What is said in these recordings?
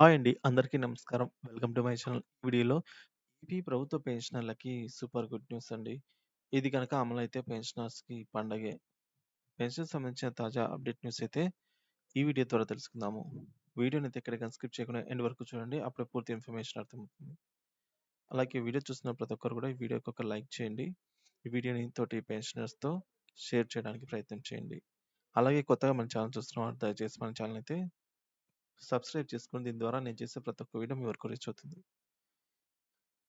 Hi అండి. అందరికీ నమస్కారం. Welcome to my channel. ఈ వీడియోలో ఏపీ ప్రభుత్వ పెన్షనర్లకి సూపర్ గుడ్ న్యూస్ అండి. ఇది గనక అమలైతే పెన్షనర్స్‌కి పండగే. పెన్షన్ సంబంధించిన తాజా అప్డేట్ న్యూస్ అయితే ఈ వీడియో ద్వారా తెలుసుకుందాము. వీడియోనైతే ఎక్కడ స్కిప్ చేయకుండా ఎండ్ వరకు చూడండి. అప్పుడే పూర్తి ఇన్ఫర్మేషన్ అర్థమవుతుంది. అలాగే వీడియో చూస్తున్న ప్రతి ఒక్కరు కూడా ఈ వీడియోకి ఒక లైక్ చేయండి. ఈ వీడియోని తోటి పెన్షనర్స్‌తో షేర్ చేయడానికి ప్రయత్నం చేయండి. అలాగే కొత్తగా మన ఛానల్ చూస్తున్న వారు దయచేసి మన ఛానల్ అయితే సబ్స్క్రైబ్ చేసుకుని దీని ద్వారా నేను చేసే ప్రతి ఒక్క వీడియో మీ వరకు రీచ్ అవుతుంది.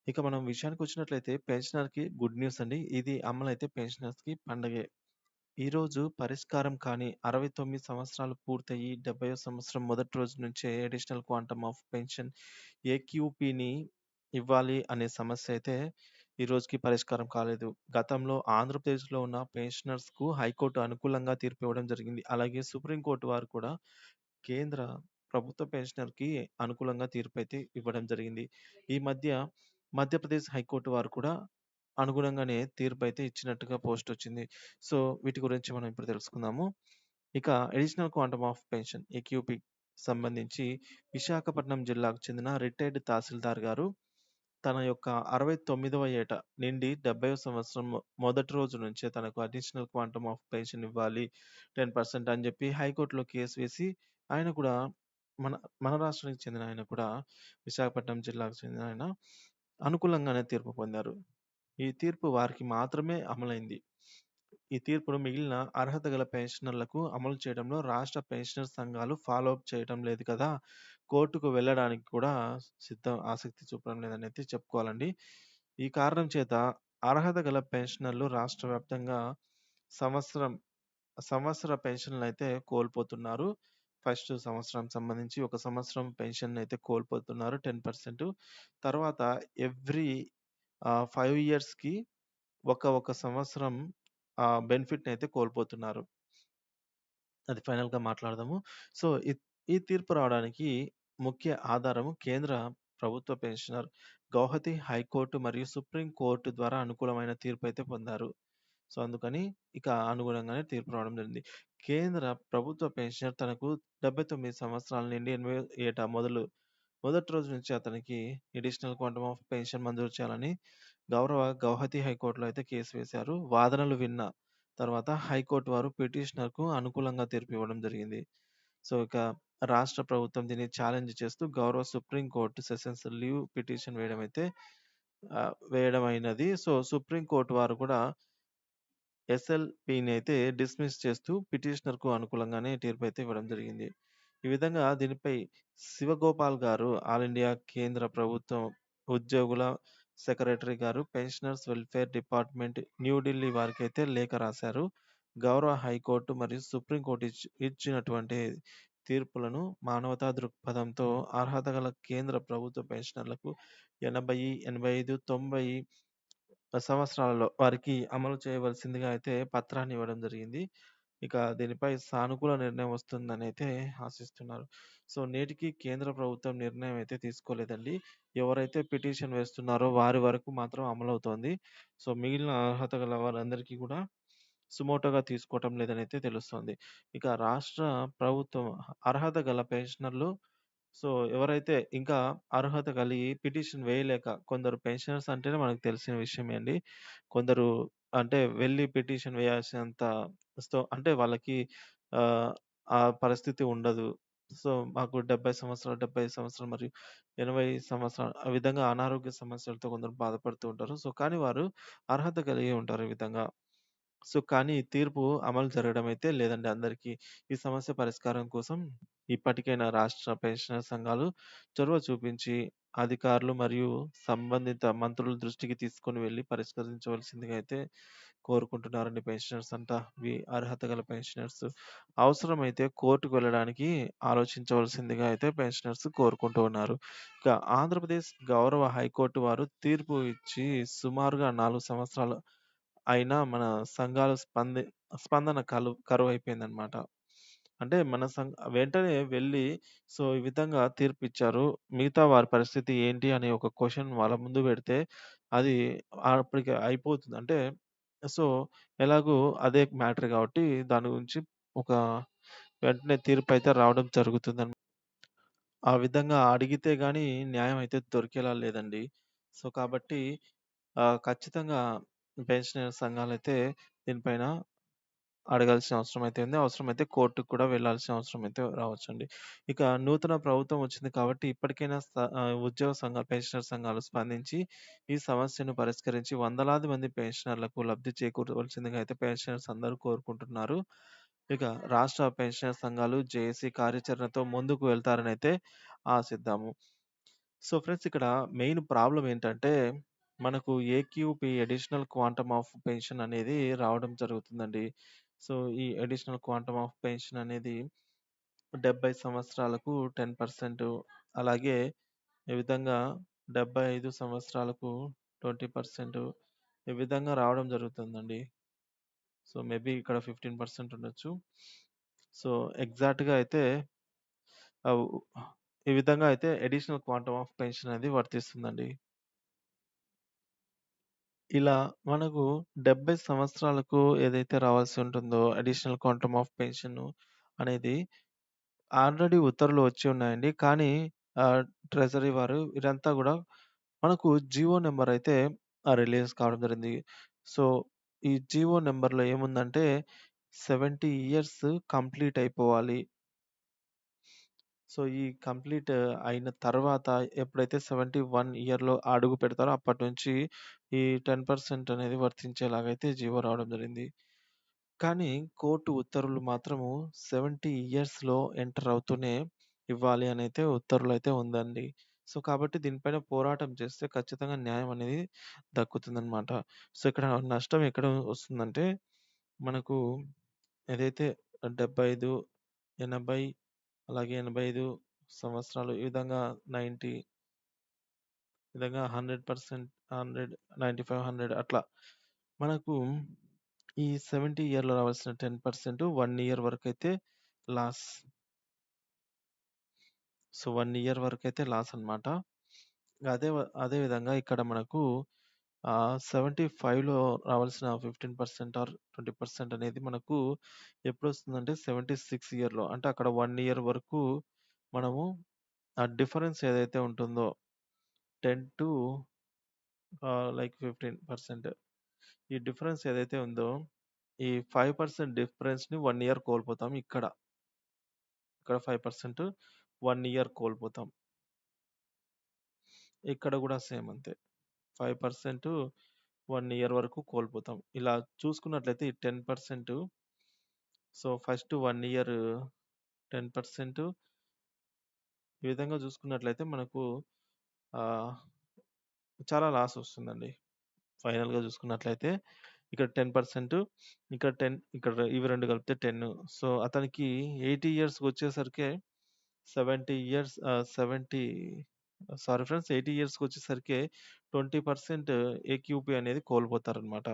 ఇక మనం విషయానికి వచ్చినట్లయితే పెన్షనర్‌కి గుడ్ న్యూస్ అండి. ఇది అమలైతే పెన్షనర్స్‌కి పండగే. ఈరోజు పరిష్కారం కానీ అరవై తొమ్మిది సంవత్సరాలు పూర్తయ్యి 70వ సంవత్సరం మొదటి రోజు నుంచే అడిషనల్ క్వాంటమ్ ఆఫ్ పెన్షన్ ఏక్యూపీని ఇవ్వాలి అనే సమస్య అయితే ఈ రోజుకి పరిష్కారం కాలేదు. గతంలో ఆంధ్రప్రదేశ్‌లో ఉన్న పెన్షనర్స్‌కు హైకోర్టు అనుకూలంగా తీర్పు ఇవ్వడం జరిగింది. అలాగే సుప్రీంకోర్టు వారు కూడా కేంద్ర ప్రభుత్వ పెన్షనర్‌కి అనుకూలంగా తీర్పయితే ఇవ్వడం జరిగింది. ఈ మధ్య మధ్యప్రదేశ్ హైకోర్టు వారు కూడా అనుగుణంగానే తీర్పయితే ఇచ్చినట్టుగా పోస్ట్ వచ్చింది. సో, వీటి గురించి మనం ఇప్పుడు తెలుసుకుందాము. ఇక additional quantum of pension AQP సంబంధించి విశాఖపట్నం జిల్లాకు చెందిన రిటైర్డ్ తహసీల్దార్ గారు తన యొక్క 69వ ఏట నిండి 70వ సంవత్సరం మొదటి రోజు నుంచే తనకు అడిషనల్ క్వాంటమ్ ఆఫ్ పెన్షన్ ఇవ్వాలి 10% అని చెప్పి హైకోర్టులో కేసు వేసి ఆయన కూడా మన మన రాష్ట్రానికి చెందిన ఆయన కూడా విశాఖపట్నం జిల్లాకు చెందిన ఆయన అనుకూలంగానే తీర్పు పొందారు. ఈ తీర్పు వారికి మాత్రమే అమలైంది. ఈ తీర్పును మిగిలిన అర్హత గల పెన్షనర్లకు అమలు చేయడంలో రాష్ట్ర పెన్షనర్ సంఘాలు ఫాలో అప్ చేయటం లేదు కదా! కోర్టుకు వెళ్ళడానికి కూడా సిద్ధం ఆసక్తి చూపడం లేదనైతే చెప్పుకోవాలండి. ఈ కారణం చేత అర్హత గల పెన్షనర్లు రాష్ట్ర వ్యాప్తంగా సంవత్సరం సంవత్సర పెన్షన్‌లనైతే కోల్పోతున్నారు. ఫస్ట్ సంవత్సరం సంబంధించి ఒక సంవత్సరం పెన్షన్ అయితే కోల్పోతున్నారు 10%. తర్వాత ఎవ్రీ ఫైవ్ ఇయర్స్‌కి ఒక ఒక సంవత్సరం బెనిఫిట్ని అయితే కోల్పోతున్నారు. అది ఫైనల్‌గా మాట్లాడదాము. సో, ఈ ఈ తీర్పు రావడానికి ముఖ్య ఆధారము కేంద్ర ప్రభుత్వ పెన్షనర్ గౌహతి హైకోర్టు మరియు సుప్రీం కోర్టు ద్వారా అనుకూలమైన తీర్పు అయితే పొందారు. సో, అందుకని ఇక అనుగుణంగానే తీర్పు రావడం జరిగింది. కేంద్ర ప్రభుత్వ పెన్షనర్ తనకు 79 సంవత్సరాల నిండి 80 ఏట మొదలు మొదటి రోజు నుంచి అతనికి అడిషనల్ క్వాంటమ్ ఆఫ్ పెన్షన్ మంజూరు చేయాలని గౌరవ గౌహతి హైకోర్టులో అయితే కేసు వేశారు. వాదనలు విన్న తర్వాత హైకోర్టు వారు పిటిషనర్‌కు అనుకూలంగా తీర్పు ఇవ్వడం జరిగింది. సో, ఇక రాష్ట్ర ప్రభుత్వం దీన్ని ఛాలెంజ్ చేస్తూ గౌరవ supreme court sessions leave petition వేయడం అయితే ఆహ్, వేయడం అయినది. సో, సుప్రీం కోర్టు వారు కూడా ఎస్ఎల్‌పిని అయితే డిస్మిస్ చేస్తూ పిటిషనర్‌కు అనుకూలంగానే తీర్పు అయితే ఇవ్వడం జరిగింది. ఈ విధంగా దీనిపై శివగోపాల్ గారు ఆల్ ఇండియా కేంద్ర ప్రభుత్వం ఉద్యోగుల సెక్రటరీ గారు పెన్షనర్స్ వెల్ఫేర్ డిపార్ట్మెంట్ న్యూఢిల్లీ వారికి అయితే లేఖ రాశారు. గౌరవ హైకోర్టు మరియు సుప్రీంకోర్టు ఇచ్చినటువంటి తీర్పులను మానవతా దృక్పథంతో అర్హత గల కేంద్ర ప్రభుత్వ పెన్షనర్లకు 80, 85, 90 సంవత్సరాలలో వారికి అమలు చేయవలసిందిగా అయితే పత్రాన్ని ఇవ్వడం జరిగింది. ఇక దీనిపై సానుకూల నిర్ణయం వస్తుందనైతే ఆశిస్తున్నారు. సో, నేటికి కేంద్ర ప్రభుత్వం నిర్ణయం అయితే తీసుకోలేదండి. ఎవరైతే పిటిషన్ వేస్తున్నారో వారి వరకు మాత్రం అమలవుతోంది. సో, మిగిలిన అర్హత గల వారందరికీ కూడా సుమోటోగా తీసుకోవటం లేదనైతే తెలుస్తోంది. ఇక రాష్ట్ర ప్రభుత్వం అర్హత గల పెన్షనర్లు సో, ఎవరైతే ఇంకా అర్హత కలిగి పిటిషన్ వేయలేక కొందరు పెన్షనర్స్ అంటేనే మనకు తెలిసిన విషయమే అండి. కొందరు అంటే వెళ్ళి పిటిషన్ వేయాల్సినంత స్థో అంటే వాళ్ళకి ఆహ్, ఆ పరిస్థితి ఉండదు. సో, మాకు 70 సంవత్సరాలు, 75 సంవత్సరాలు మరియు 80 సంవత్సరాలు ఆ విధంగా అనారోగ్య సమస్యలతో కొందరు బాధపడుతూ ఉంటారు. సో, కానీ వారు అర్హత కలిగి ఉంటారు ఈ విధంగా. సో, కానీ తీర్పు అమలు జరగడం అయితే లేదండి అందరికీ. ఈ సమస్య పరిష్కారం కోసం ఇప్పటికైనా రాష్ట్ర పెన్షనర్ సంఘాలు చొరవ చూపించి అధికారులు మరియు సంబంధిత మంత్రుల దృష్టికి తీసుకొని వెళ్ళి పరిష్కరించవలసిందిగా అయితే కోరుకుంటున్నారండి పెన్షనర్స్ అంతా. వి అర్హత గల పెన్షనర్స్. అవసరమైతే కోర్టుకు వెళ్ళడానికి ఆలోచించవలసిందిగా అయితే పెన్షనర్స్ కోరుకుంటూ ఉన్నారు. ఇక ఆంధ్రప్రదేశ్ గౌరవ హైకోర్టు వారు తీర్పు ఇచ్చి సుమారుగా నాలుగు సంవత్సరాలు అయినా మన సంఘాలు స్పంది స్పందన కలు కరువైపోయిందనమాట. అంటే మన సం వెంటనే వెళ్ళి సో, ఈ విధంగా తీర్పిచ్చారు. మిగతా వారి పరిస్థితి ఏంటి అనే ఒక క్వెషన్ వాళ్ళ ముందు పెడితే అది అప్పటికి అయిపోతుంది. అంటే సో, ఎలాగో అదే మ్యాటర్ కాబట్టి దాని గురించి ఒక వెంటనే తీర్పయితే రావడం జరుగుతుందన్ ఆ విధంగా అడిగితే గాని న్యాయం అయితే దొరికేలా లేదండి. సో, కాబట్టి ఆహ్, ఖచ్చితంగా పెన్షనర్ సంఘాలైతే దీనిపైన అడగాల్సిన అవసరం అయితే ఉంది. అవసరమైతే కోర్టుకి కూడా వెళ్ళాల్సిన అవసరం అయితే రావచ్చండి. ఇక నూతన ప్రభుత్వం వచ్చింది కాబట్టి ఇప్పటికైనా ఉద్యోగ సంఘాలు, పెన్షనర్ సంఘాలు స్పందించి ఈ సమస్యను పరిష్కరించి వందలాది మంది పెన్షనర్లకు లబ్ధి చేకూరవలసిందిగా అయితే పెన్షనర్స్ అందరూ కోరుకుంటున్నారు. ఇక రాష్ట్ర పెన్షనర్ సంఘాలు జేఏసీ కార్యాచరణతో ముందుకు వెళ్తారని అయితే ఆశిద్దాము. సో, ఫ్రెండ్స్ ఇక్కడ మెయిన్ ప్రాబ్లం ఏంటంటే మనకు AQP additional quantum of pension అనేది రావడం జరుగుతుందండి. సో, ఈ అడిషనల్ క్వాంటమ్ ఆఫ్ పెన్షన్ అనేది 70 సంవత్సరాలకు 10% అలాగే ఈ విధంగా 75 సంవత్సరాలకు 20% ఈ విధంగా రావడం జరుగుతుందండి. సో, మేబీ ఇక్కడ 15% ఉండొచ్చు. సో, ఎగ్జాక్ట్‌గా అయితే ఈ విధంగా అయితే అడిషనల్ క్వాంటమ్ ఆఫ్ పెన్షన్ అనేది వర్తిస్తుందండి. ఇలా మనకు 70 సంవత్సరాలకు ఏదైతే రావాల్సి ఉంటుందో అడిషనల్ క్వాంటమ్ ఆఫ్ పెన్షన్ అనేది ఆల్రెడీ ఉత్తర్వులు వచ్చి ఉన్నాయండి. కానీ ఆహ్, ట్రెజరీ వారు వీరంతా గూడా మనకు జీవో నెంబర్ అయితే ఆహ్, రిలీజ్ కావడం జరిగింది. సో, ఈ జీవో నెంబర్‌లో ఏముందంటే 70 ఇయర్స్ కంప్లీట్ అయిపోవాలి. సో, ఈ కంప్లీట్ అయిన తర్వాత ఎప్పుడైతే 71 ఇయర్‌లో అడుగు పెడతారో అప్పటి నుంచి ఈ 10% అనేది వర్తించేలాగా అయితే జీవో రావడం జరిగింది. కానీ కోర్టు ఉత్తర్వులు మాత్రము 70 ఇయర్స్‌లో ఎంటర్ అవుతూనే ఇవ్వాలి అనైతే ఉత్తర్వులైతే ఉందండి. సో, కాబట్టి దీనిపైన పోరాటం చేస్తే ఖచ్చితంగా న్యాయం అనేది దక్కుతుందనమాట. సో, ఇక్కడ నష్టం ఎక్కడ వస్తుందంటే మనకు ఏదైతే 75, 80 అలాగే ఎనభై ఐదు సంవత్సరాలు ఈ విధంగా నైంటీ విధంగా hundred percent hundred ninety five hundred అట్లా. మనకు ఈ సెవెంటీ ఇయర్లో రావాల్సిన టెన్ పర్సెంట్ వన్ ఇయర్ వరకు అయితే లాస్. సో వన్ ఇయర్ వరకు అయితే లాస్ అనమాట అదే అదే విధంగా ఇక్కడ మనకు ఆహ్, 75లో రావాల్సిన 15% ఆర్ 20% అనేది మనకు ఎప్పుడొస్తుందంటే 76 ఇయర్‌లో అంటే అక్కడ 1 ఇయర్ వరకు మనము ఆ డిఫరెన్స్ ఏదైతే ఉంటుందో 10 టు ఆహ్, లైక్ 15% ఈ డిఫరెన్స్ ఏదైతే ఉందో ఈ 5% డిఫరెన్స్‌ని 1 ఇయర్ కోల్పోతాం ఇక్కడ. ఇక్కడ 5% 1 ఇయర్ కోల్పోతాం. ఇక్కడ గూడా సేమ్ అంతే. 5% 1 ఇయర్ వరకు కోల్పోతాం. ఇలా చూసుకున్నట్లయితే ఈ 10% సో, ఫస్ట్ వన్ ఇయర్ 10% ఈ విధంగా చూసుకున్నట్లయితే మనకు చాలా లాస్ వస్తుందండి. ఫైనల్‌గా చూసుకున్నట్లయితే ఇక్కడ 10% ఇక్కడ 10 ఇక్కడ ఇవి రెండు కలిపితే 10 సో, అతనికి ఎయిటీ ఇయర్స్కి వచ్చేసరికి seventy years seventy sorry friends 80 ఇయర్స్‌కొచ్చేసరికే 20% ఏక్యూపీ అనేది కోల్పోతారనమాట.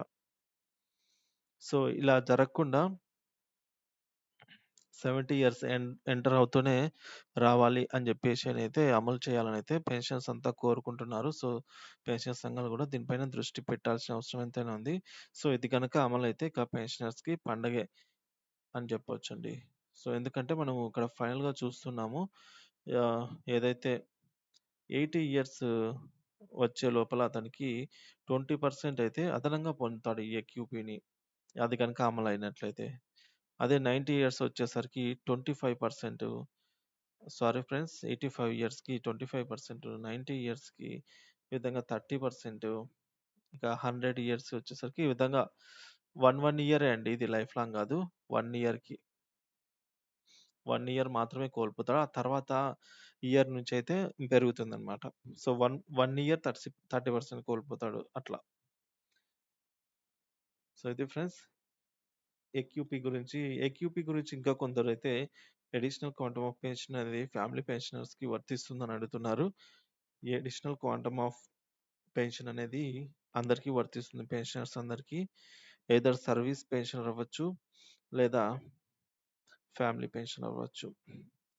సో, ఇలా జరగకుండా 70 ఇయర్స్ ఎన్ ఎంటర్ అవుతూనే రావాలి అని జెప్పేసనైతే అమలు చేయాలనైతే పెన్షన్స్ అంతా కోరుకుంటున్నారు. సో, పెన్షన్ సంఘాలు గూడా దీనిపైన దృష్టి పెట్టాల్సిన అవసరం ఎంతైనా ఉంది. సో, ఇది గనక అమలైతే ఇక పెన్షనర్స్‌కి పండగే అని చెప్పొచ్చండి. సో, ఎందుకంటే మనము ఇక్కడ ఫైనల్‌గా చూస్తున్నాము. ఆహ్, ఏదైతే 80 ఇయర్స్ వచ్చే లోపల అతనికి 20% అయితే అదనంగా పొందుతాడు ఈ ఎక్యూపీని అది గనక అమలైనట్లయితే. అదే 90 ఇయర్స్ వచ్చేసరికి 25% సారీ ఫ్రెండ్స్ 85 ఇయర్స్‌కి 25%, 90 ఇయర్స్‌కి ఈ విధంగా 30% ఇక 100 ఇయర్స్ వచ్చేసరికి ఈ విధంగా 1, 1 ఇయరే అండి. ఇది లైఫ్ లాంగ్ కాదు 1 ఇయర్‌కి. 1 ఇయర్ మాత్రమే కోల్పోతాడు. ఆ తర్వాత ఇయర్ నుంచి అయితే పెరుగుతుందనమాట. So, 1, 1 year thirty thirty percent కోల్పోతాడు అట్లా. సో, ఇది ఫ్రెండ్స్ ఏక్యూపీ గురించి. ఏక్యూపీ గురించి ఇంకా కొందరు అయితే అడిషనల్ క్వాంటమ్ ఆఫ్ పెన్షన్ అనేది ఫ్యామిలీ పెన్షనర్స్‌కి వర్తిస్తుందని అడుగుతున్నారు. ఈ అడిషనల్ క్వాంటమ్ ఆఫ్ పెన్షన్ అనేది అందరికీ వర్తిస్తుంది. పెన్షనర్స్ అందరికీ. ఏదర్ సర్వీస్ పెన్షన్ అవ్వచ్చు. లేదా ఫ్యామిలీ పెన్షన్ అవ్వచ్చు.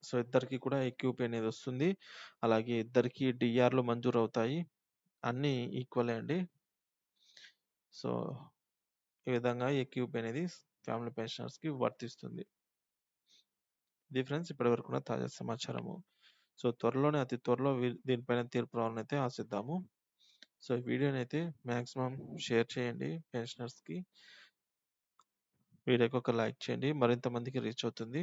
సో, ఇద్దరికీ కూడా ఎక్యూపీ అనేది వస్తుంది. అలాగే ఇద్దరికీ మంజూరు అవుతాయి అన్నీ ఈక్వలే అండి. సో, ఈ విధంగా ఎక్యూపీ అనేది ఫ్యామిలీ పెన్షనర్స్‌కి వర్తిస్తుంది. ఇది ఫ్రెండ్స్ ఇప్పటి వరకు తాజా సమాచారము. సో, త్వరలోనే అతి త్వరలో వీ దీనిపైన తీర్పు రావాలనైతే ఆశిద్దాము. సో, ఈ అయితే మ్యాక్సిమమ్ షేర్ చేయండి పెన్షనర్స్‌కి. వీడియోకి ఒక లైక్ చేయండి. మరింత మందికి రీచ్ అవుతుంది.